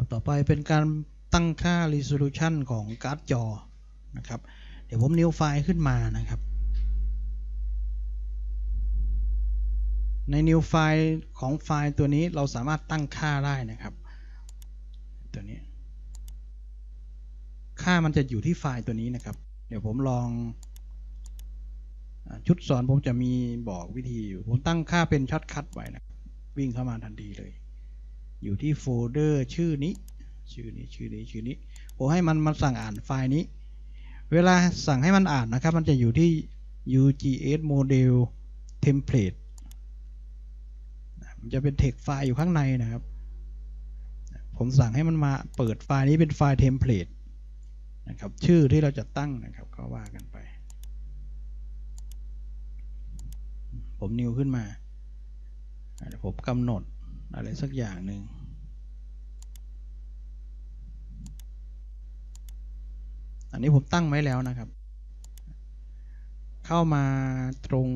ครับต่อไปเป็นการตั้งค่า resolution ของการ์ดจอนะครับ เดี๋ยวผมนิ้วไฟล์ขึ้นมานะครับ ใน new ไฟล์ของไฟล์ตัวนี้เราสามารถตั้งค่าได้นะครับ ตัวนี้ ค่ามันจะอยู่ที่ไฟล์ตัวนี้นะครับ เดี๋ยวผมลองชุดสอนผมจะมีบอกวิธีอยู่ ผมตั้งค่าเป็นช็อตคัทไว้นะ วิ่งเข้ามาทันทีเลย อยู่ที่โฟลเดอร์ชื่อนี้ ชื่อนี้ชื่อนี้ชื่อนี้ผมให้มันมาสั่งอ่านไฟล์นี้ เวลาสั่งให้มันอ่านนะครับ มันจะอยู่ที่ UGS model template มันจะเป็นเทคไฟล์อยู่ข้างในนะครับ ผมสั่งให้มันมาเปิดไฟล์นี้เป็นไฟล์เทมเพลตนะครับ ชื่อที่เราจะตั้งนะครับ ก็ว่ากันไป ผมนิวขึ้นมาผมกำหนด อะไรสักอย่างหนึ่งอันนี้ผมตั้งไว้แล้วนะครับ เข้ามาตรง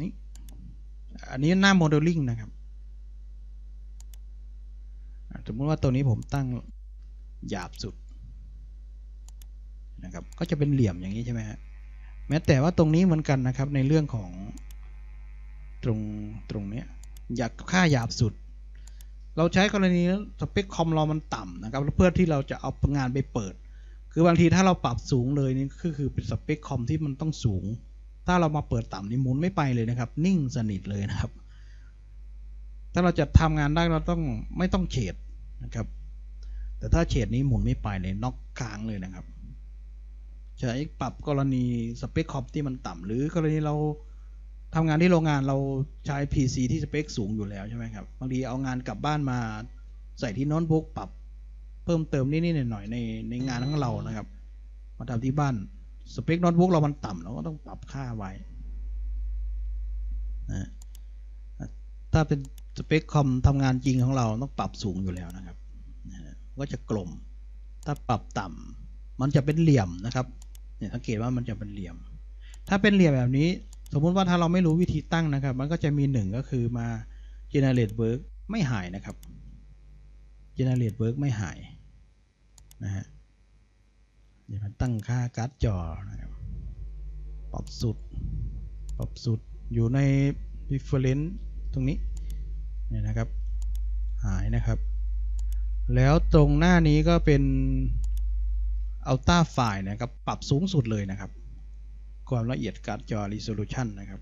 นี้ อันนี้หน้าโมเดลลิ่งนะครับ สมมติว่าตัวนี้ผมตั้งหยาบสุดนะครับ ก็จะเป็นเหลี่ยมอย่างนี้ใช่ไหมฮะ แม้แต่ว่าตรงนี้เหมือนกันนะครับในเรื่องของตรงตรงเนี้ย อยากค่าหยาบสุด เราใช้กรณีสเปคคอมเรามันต่ำนะครับเพื่อที่เราจะเอางานไปเปิด คือบางทีถ้าเราปรับสูงเลยนี่ก็คือเป็นสเปคคอมที่มันต้องสูง ถ้าเรามาเปิดต่ำนี่หมุนไม่ไปเลยนะครับ นิ่งสนิทเลยนะครับ ถ้าเราจะทำงานได้เราต้องไม่ต้องเฉดนะครับ แต่ถ้าเฉดนี้หมุนไม่ไปเลยน็อกค้างเลยนะครับใช้ปรับกรณีสเปคคอมที่มันต่ำหรือกรณีเรา ทำงานที่โรงงานเราใช้ PC ที่สเปคสูงอยู่แล้วใช่ไหมครับบางทีเอางานกลับบ้านมาใส่ที่โน้ตบุ๊กปรับเพิ่มเติมนิดๆหน่อยๆในในงานของเรานะครับมาทำที่บ้านสเปคโน้ตบุ๊กเรามันต่ำเราก็ต้องปรับค่าไว้นะถ้าเป็นสเปคคอมทำงานจริงของเราต้องปรับสูงอยู่แล้วนะครับก็จะกลม ถ้าปรับต่ำมันจะเป็นเหลี่ยมนะครับเนี่ยสังเกตว่ามันจะเป็นเหลี่ยม ถ้าเป็นเหลี่ยมแบบนี้ สมมุติว่าถ้าเราไม่รู้วิธีตั้งนะครับ มันก็จะมีหนึ่งก็คือมา generate work ไม่หายนะครับ generate work ไม่หายนะฮะเดี๋ยวมันตั้งค่าการ์ดจอนะครับปรับสุดปรับสุดอยู่ใน reference ตรงนี้เนี่ยนะครับ หายนะครับ แล้วตรงหน้านี้ก็เป็น Ultra File นะครับ ปรับสูงสุดเลยนะครับ ความละเอียดการ์ดจอ resolution นะครับ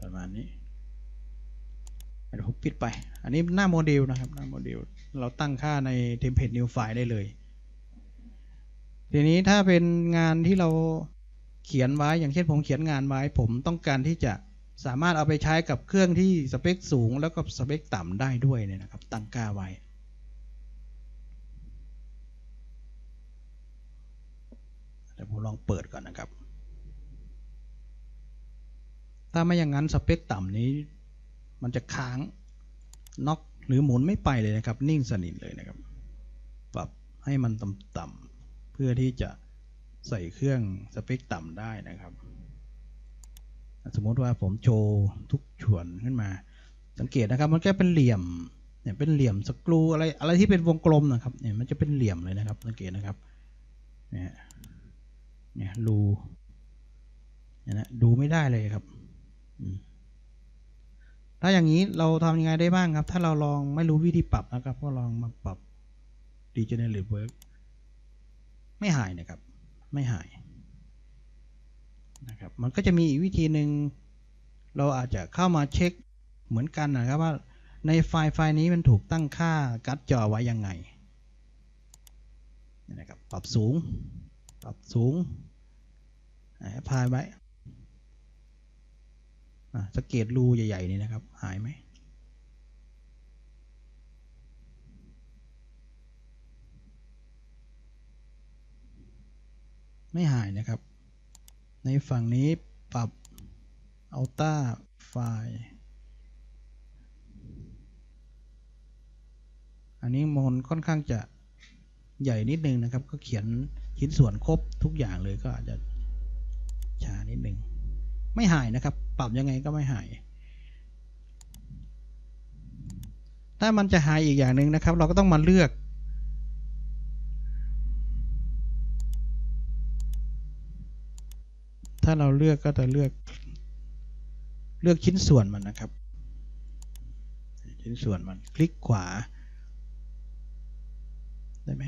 ประมาณนี้เดี๋ยวผมปิดไป อันนี้หน้าโมเดลนะครับ หน้าโมเดล เราตั้งค่าใน template new file ได้เลย ทีนี้ถ้าเป็นงานที่เราเขียนไว้ อย่างเช่นผมเขียนงานไว้ ผมต้องการที่จะสามารถเอาไปใช้กับเครื่องที่สเปคสูงแล้วก็สเปคต่ำได้ด้วยเนี่ยนะครับ ตั้งค่าไว้ ดี๋ยวผมลองเปิดก่อนนะครับ ถ้าไม่อย่างนั้นสเปคต่ำนี้ มันจะค้างน็อกหรือหมุนไม่ไปเลยนะครับ นิ่งสนิทเลยนะครับ ปรับให้มันต่ำๆเพื่อที่จะใส่เครื่องสเปคต่ำได้นะครับ สมมติว่าผมโชว์ทุกส่วนขึ้นมา สังเกตนะครับมันก็เป็นเหลี่ยมเนี่ยเป็นเหลี่ยมสกรูอะไรอะไรที่เป็นวงกลมนะครับเนี่ยมันจะเป็นเหลี่ยมเลยนะครับ สังเกตนะครับเนี่ย เนี่ยรูเนี่ยนะดูไม่ได้เลยครับถ้าอย่างนี้เราทำยังไงได้บ้างครับ ถ้าเราลองไม่รู้วิธีปรับนะครับ ก็ลองมาปรับ degenerate work ไม่หายนะครับ ไม่หายนะครับ มันก็จะมีอีกวิธีหนึ่งเราอาจจะเข้ามาเช็คเหมือนกันนะครับว่าในไฟล์ไฟล์นี้มันถูกตั้งค่าการ์ดจอไว้ยังไงนะครับ ปรับสูง ปรับสูง พายไว้สังเกตรูใหญ่ๆนี่นะครับ หายไหมไม่หายนะครับ ในฝั่งนี้ปรับ Ultra File อันนี้มนค่อนข้างจะใหญ่นิดนึงนะครับ ก็เขียนชิ้นส่วนครบทุกอย่างเลยก็อาจจะ ช้านิดนึงไม่หายนะครับ ปรับยังไงก็ไม่หาย ถ้ามันจะหายอีกอย่างหนึ่งนะครับ เราก็ต้องมาเลือกถ้าเราเลือกก็จะเลือกเลือกชิ้นส่วนมันนะครับ ชิ้นส่วนมันคลิกขวา ได้ไหม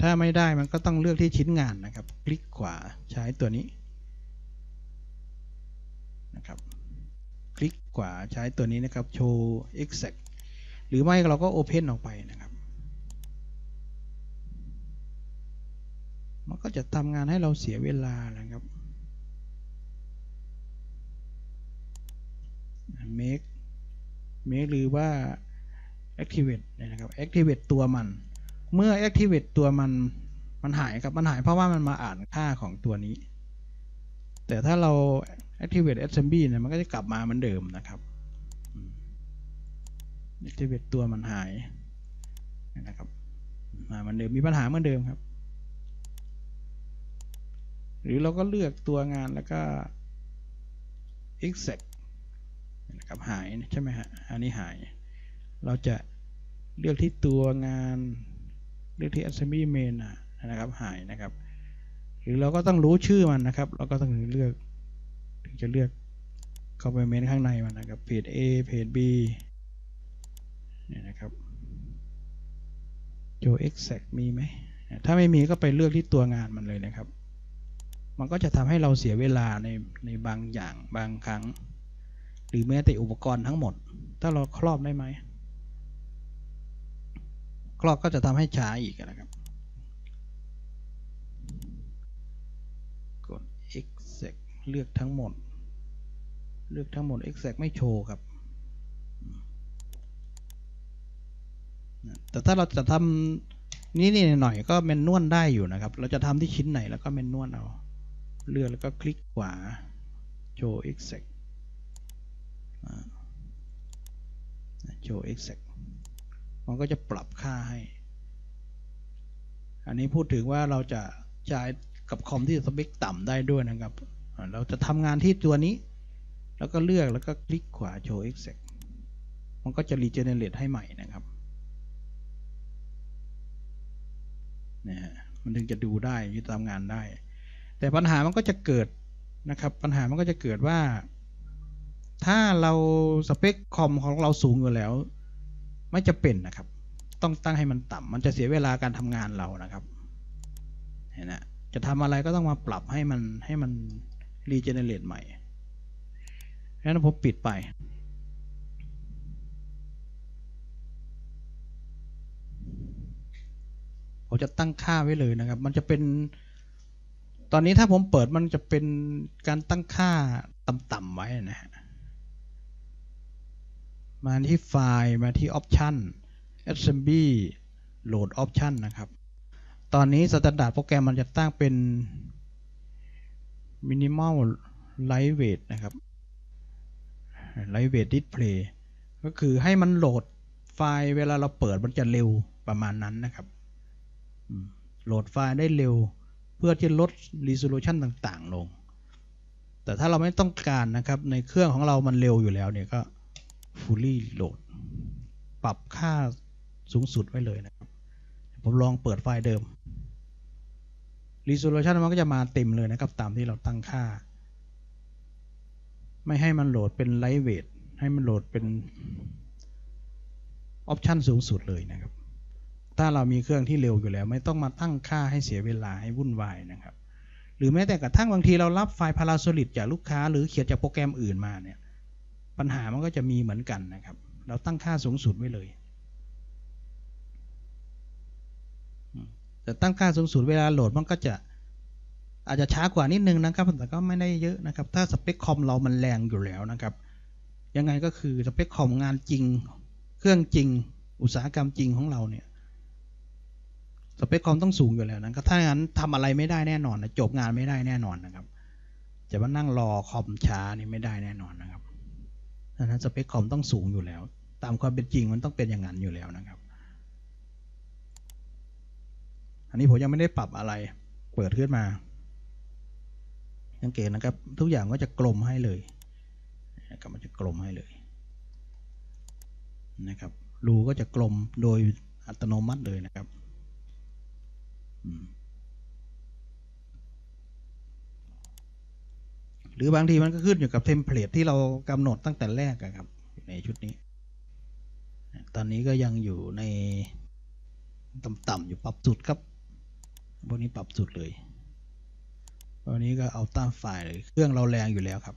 ถ้าไม่ได้มันก็ต้องเลือกที่ชิ้นงานนะครับ คลิกขวาใช้ตัวนี้นะครับ คลิกขวาใช้ตัวนี้นะครับ โชว์ exact หรือไม่เราก็ open ออกไปนะครับ มันก็จะทำงานให้เราเสียเวลานะครับ make make หรือว่า activate เนี่ยนะครับ activate ตัวมัน เมื่อ activate ตัวมันมันหายครับมันหายเพราะว่ามันมาอ่านค่าของตัวนี้ แต่ถ้าเรา activate assembly เนี่ยมันก็จะกลับมาเหมือนเดิมนะครับ activate ตัวมันหายนะครับมาเหมือนเดิมมีปัญหาเหมือนเดิมครับ หรือเราก็เลือกตัวงานแล้วก็ exact นะครับหายใช่ไหมฮะอันนี้หาย เราจะเลือกที่ตัวงาน เลือกที่ assembly main นะนะครับหายนะครับ หรือเราก็ต้องรู้ชื่อมันนะครับ เราก็ต้องเลือกถึงจะเลือกเข้าไปเมนข้างในมันนะครับเพจ A เพจ B เนี่ยนะครับโจ exact มีไหมถ้าไม่มีก็ไปเลือกที่ตัวงานมันเลยนะครับ มันก็จะทำให้เราเสียเวลาในในบางอย่างบางครั้ง หรือแม้แต่อุปกรณ์ทั้งหมด ถ้าเราครอบได้ไหม ครอบก็จะทำให้ช้าอีกนะครับ กด exact เลือกทั้งหมด เลือกทั้งหมด exact ไม่โชว์ครับแต่ถ้าเราจะทำนี่นี่หน่อยก็เมนนวลได้อยู่นะครับ เราจะทำที่ชิ้นไหนแล้วก็เมนนวลเอาเลือกแล้วก็คลิกขวาโชว์ exact โชว์ exact มันก็จะปรับค่าให้ อันนี้พูดถึงว่าเราจะใช้กับคอมที่สเปคต่ำได้ด้วยนะครับ เราจะทำงานที่ตัวนี้ แล้วก็เลือกแล้วก็คลิกขวาโชว์ exact มันก็จะ regenerate ให้ใหม่นะครับนะฮะมันถึงจะดูได้ที่ทำงานได้ แต่ปัญหามันก็จะเกิดนะครับ ปัญหามันก็จะเกิดว่า ถ้าเราสเปคคอมของเราสูงอยู่แล้ว ไม่จะเป็นนะครับ ต้องตั้งให้มันต่ำมันจะเสียเวลาการทำงานเรานะครับ เห็นนะจะทำอะไรก็ต้องมาปรับให้มันให้มันรีเจเนเรตใหม่ดังนั้นผมปิดไปผมจะตั้งค่าไว้เลยนะครับ มันจะเป็น ตอนนี้ถ้าผมเปิดมันจะเป็นการตั้งค่าต่ำๆไว้นะฮะ มาที่ไฟล์มาที่ Option Assembly Load Option นะครับ ตอนนี้ Standard โปรแกรมมันจะตั้งเป็น Minimal Lightweight นะครับ Lightweight Display ก็คือให้มันโหลดไฟล์เวลาเราเปิดมันจะเร็วประมาณนั้นนะครับ โหลดไฟล์ได้เร็วเพื่อที่ลด Resolution ต่างๆ ลง แต่ถ้าเราไม่ต้องการนะครับในเครื่องของเรามันเร็วอยู่แล้วเนี่ยก็ fully load ปรับค่าสูงสุดไว้เลยนะครับ ผมลองเปิดไฟล์เดิม resolution มันก็จะมาเต็มเลยนะครับ ตามที่เราตั้งค่า ไม่ให้มันโหลดเป็น lightweight ให้มันโหลดเป็นออปชันสูงสุดเลยนะครับ ถ้าเรามีเครื่องที่เร็วอยู่แล้ว ไม่ต้องมาตั้งค่าให้เสียเวลาให้วุ่นวายนะครับหรือแม้แต่กระทั่งบางทีเรารับไฟล์ Parasolid จากลูกค้า หรือเขียนจากโปรแกรมอื่นมาเนี่ย ปัญหามันก็จะมีเหมือนกันนะครับ เราตั้งค่าสูงสุดไว้เลยแต่ตั้งค่าสูงสุดเวลาโหลดมันก็จะอาจจะช้ากว่านิดนึงนะครับ แต่ก็ไม่ได้เยอะนะครับ ถ้าสเปคคอมเรามันแรงอยู่แล้วนะครับ ยังไงก็คือสเปคคอมงานจริง เครื่องจริง อุตสาหกรรมจริงของเราเนี่ย สเปคคอมต้องสูงอยู่แล้วนะครับ ถ้าอย่างนั้นทำอะไรไม่ได้แน่นอนนะจบงานไม่ได้แน่นอนนะครับ จะมานั่งรอคอมช้านี่ไม่ได้แน่นอนนะครับ ดังนั้นสเปคคอมต้องสูงอยู่แล้ว ตามความเป็นจริงมันต้องเป็นอย่างนั้นอยู่แล้วนะครับ อันนี้ผมยังไม่ได้ปรับอะไร เปิดขึ้นมาสังเกตนะครับ ทุกอย่างก็จะกลมให้เลยนะครับมันจะกลมให้เลยนะครับรูก็จะกลมโดยอัตโนมัติเลยนะครับ อืม รือบางทีมันก็ขึ้นอยู่กับเทมเพลตที่เรากำหนดตั้งแต่แรกครับในชุดนี้ ตอนนี้ก็ยังอยู่ในต่ำๆอยู่ปรับสุดครับพวกนี้ปรับสุดเลยวันนี้ก็เอาต้าไฟล์เลยเครื่องเราแรงอยู่แล้วครับ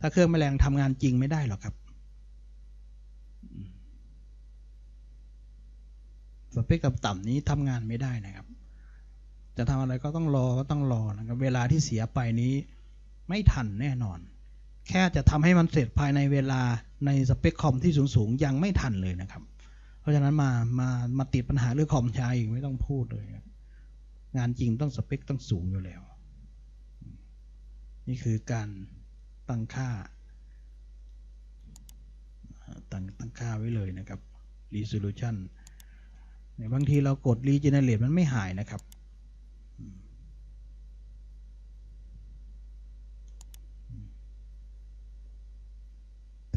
ถ้าเครื่องไม่แรงทำงานจริงไม่ได้หรอกครับสเปคต่ำๆนี้ทำงานไม่ได้นะครับ จะทำอะไรก็ต้องรอก็ต้องรอนะครับ เวลาที่เสียไปนี้ ไม่ทันแน่นอน แค่จะทำให้มันเสร็จภายในเวลาในสเปคคอมที่สูงๆ ยังไม่ทันเลยนะครับ เพราะฉะนั้นมามามาติดปัญหาเรื่องคอมช้าอีกไม่ต้องพูดเลย งานจริงต้องสเปคต้องสูงอยู่แล้ว นี่คือการตั้งค่าตั้งตั้งค่าไว้เลยนะครับ resolution เนี่ยบางทีเรากด regenerate มันไม่หายนะครับ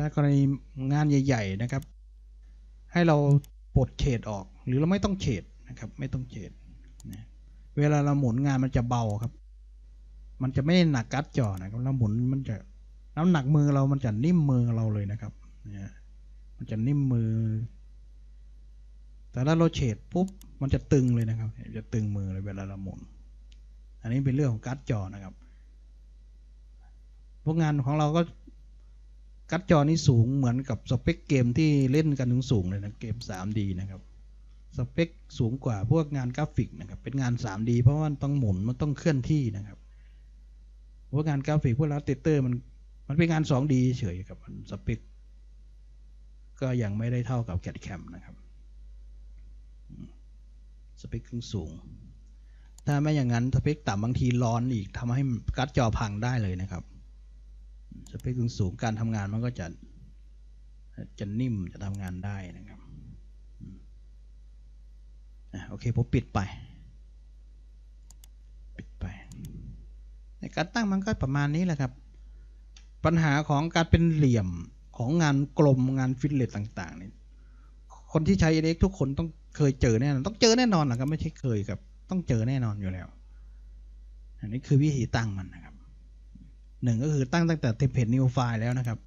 ถ้ากรณีงานใหญ่ ๆ นะครับ ให้เราปลดเฉดออก หรือเราไม่ต้องเฉดนะครับ ไม่ต้องเฉดนะเวลาเราหมุนงานมันจะเบาครับ มันจะไม่หนักกัดจอนะครับเราหมุนมันจะน้ำหนักมือเรามันจะนิ่มมือเราเลยนะครับนี่ยมันจะนิ่มมือ แต่ถ้าเราเฉดปุ๊บมันจะตึงเลยนะครับ จะตึงมือเลยเวลาเราหมุน อันนี้เป็นเรื่องของการ์ดจอนะครับพวกงานของเราก็ การ์ดจอนี่สูงเหมือนกับสเปคเกมที่เล่นกันถึงสูงเลยนะเกม 3D นะครับสเปคสูงกว่าพวกงานกราฟิกนะครับ เป็นงาน 3D เพราะว่ามันต้องหมุนมันต้องเคลื่อนที่นะครับพวกงานกราฟิกพวกลัสเตเตอร์มันมันเป็นงาน 2D เฉยๆครับมันสเปคก็ยังไม่ได้เท่ากับแคดแคมนะครับสเปคขึ้นสูง ถ้าไม่อย่างนั้นสเปคต่ำบางทีร้อนอีกทำให้การ์ดจอพังได้เลยนะครับ สเปคสูงการทำงานมันก็จะจะนิ่มจะทำงานได้นะครับอโอเคผมปิดไป ปิดไป ในการตั้งมันก็ประมาณนี้แหละครับ ปัญหาของการเป็นเหลี่ยมของงานกลมงานฟิตเลตต่างๆนี่คนที่ใช้ NX ทุกคนต้องเคยเจอแน่นอน ต้องเจอแน่นอนนะครับไม่ใช่เคยครับ ต้องเจอแน่นอนอยู่แล้ว อันนี้คือวิธีตั้งมันนะครับ หนึ่งก็คือตั้งตั้งแต่เทมเพลต new file แล้วนะครับ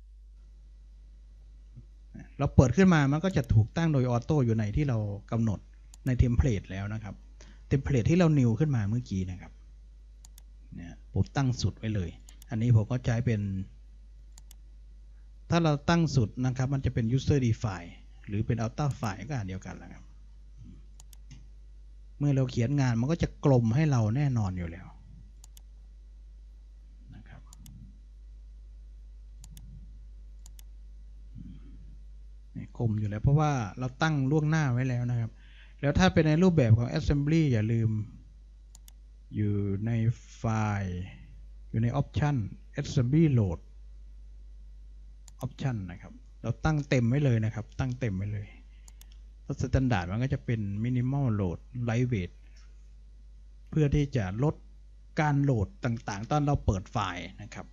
เราเปิดขึ้นมามันก็จะถูกตั้งโดยออโต้อยู่ในที่เรากำหนดในเทมเพลตแล้วนะครับเทมเพลตที่เรา new ขึ้นมาเมื่อกี้นะครับเนี่ยผมตั้งสุดไว้เลย อันนี้ผมก็ใช้เป็น ถ้าเราตั้งสุดนะครับ มันจะเป็น user define หรือเป็น alta file ก็อันเดียวกันแหละครับ เมื่อเราเขียนงานมันก็จะกลมให้เราแน่นอนอยู่แล้วนะครับ กลมอยู่แล้ว เพราะว่าเราตั้งล่วงหน้าไว้แล้วนะครับ แล้วถ้าเป็นในรูปแบบของ assembly อย่าลืม อยู่ในไฟล์อยู่ใน option assembly load option นะครับ เราตั้งเต็มไว้เลยนะครับ ตั้งเต็มไว้เลยถ้าสแตนดาร์ดมันก็จะเป็น minimal load lightweight เพื่อที่จะลดการโหลดต่างๆ ตอนเราเปิดไฟล์นะครับ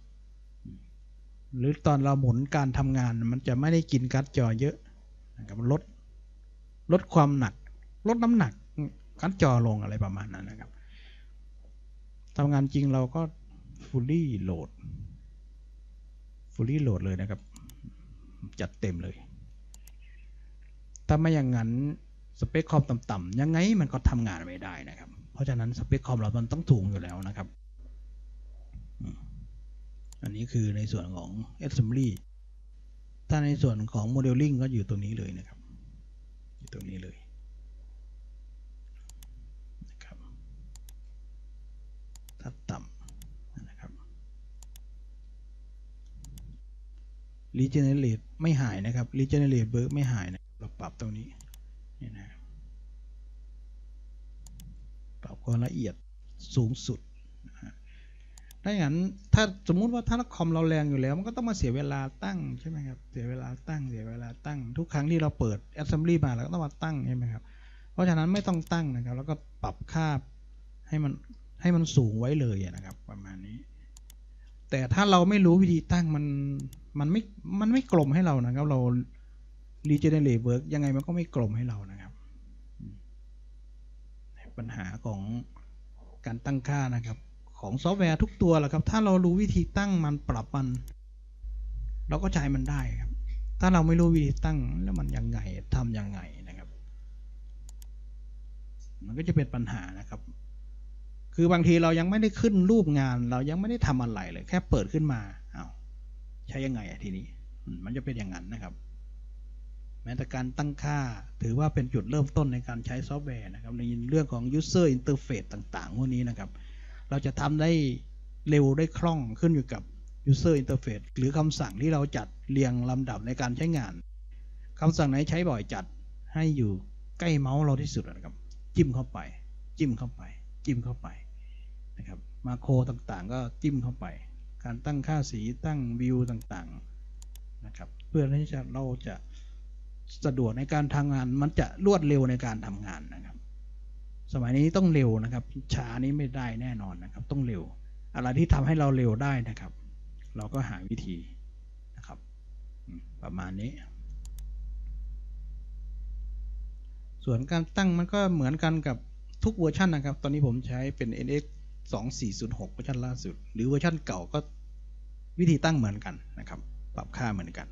หรือตอนเราหมุนการทำงานมันจะไม่ได้กินการ์ดจอเยอะนะครับลดลดความหนัก ลดน้ำหนักการ์ดจอลงอะไรประมาณนั้นนะครับทำงานจริงเราก็ fully load fully load เลยนะครับ จัดเต็มเลย ถ้าไม่อย่างนั้นสเปคคอมต่ำๆยังไงมันก็ทำงานไม่ได้นะครับ เพราะฉะนั้นสเปคคอมเรามันต้องถูกอยู่แล้วนะครับอั อันนี้คือในส่วนของ assembly ถ้าในส่วนของ modeling ก็อยู่ตรงนี้เลยนะครับ อยู่ตรงนี้เลยนะครับถ้าต่ำนะครับ regenerate ไม่หายนะครับ regenerate เบิร์กไม่หายนะเราปรับตรงนี้นี่นะปรับความละเอียดสูงสุด ถ้าอย่างนั้นถ้าสมมุติว่าถ้าคอมเราแรงอยู่แล้ว มันก็ต้องมาเสียเวลาตั้งใช่ไหมครับ เสียเวลาตั้ง เสียเวลาตั้ง ทุกครั้งที่เราเปิด assembly มาเราก็ต้องมาตั้งใช่ไหมครับ เพราะฉะนั้นไม่ต้องตั้งนะครับ แล้วก็ปรับค่าให้มันให้มันสูงไว้เลยนะครับประมาณนี้ แต่ถ้าเราไม่รู้วิธีตั้งมันมันไม่มันไม่กลมให้เรานะครับ เรา regenerate work ยังไงมันก็ไม่กลมให้เรานะครับ ปัญหาของการตั้งค่านะครับ ของซอฟต์แวร์ทุกตัวแหละครับ ถ้าเรารู้วิธีตั้งมันปรับมัน เราก็ใช้มันได้ครับ ถ้าเราไม่รู้วิธีตั้งแล้วมันยังไงทำยังไงนะครับ มันก็จะเป็นปัญหานะครับ คือบางทีเรายังไม่ได้ขึ้นรูปงาน เรายังไม่ได้ทำอะไรเลย แค่เปิดขึ้นมาเอา้าใช้ยังไงทีนี้มมันจะเป็นอย่างนั้นนะครับแม้แต่การตั้งค่าถือว่าเป็นจุดเริ่มต้นในการใช้ซอฟต์แวร์นะครับในเรื่องของ user interface ต่างๆพวกนี้นะครับ เราจะทำได้เร็วได้คล่องขึ้นอยู่กับ user interface หรือคำสั่งที่เราจัดเรียงลำดับในการใช้งานคำสั่งไหนใช้บ่อยจัดให้อยู่ใกล้เมาส์เราที่สุดนะครับ จิ้มเข้าไป จิ้มเข้าไป จิ้มเข้าไปนะครับมาโครต่างๆ ก็จิ้มเข้าไป การตั้งค่าสีตั้งวิวต่างๆนะครับเพื่อที่จะเราจะสะดวกในการทำงานมันจะรวดเร็วในการทำงานนะครับ สมัยนี้ต้องเร็วนะครับ ช้านี้ไม่ได้แน่นอนนะครับ ต้องเร็ว อะไรที่ทำให้เราเร็วได้นะครับ เราก็หาวิธีนะครับ ประมาณนี้ ส่วนการตั้งมันก็เหมือนกันกับทุกเวอร์ชันนะครับ ตอนนี้ผมใช้เป็น NX 2406เวอร์ชันล่าสุด หรือเวอร์ชันเก่าก็วิธีตั้งเหมือนกันนะครับ ปรับค่าเหมือนกัน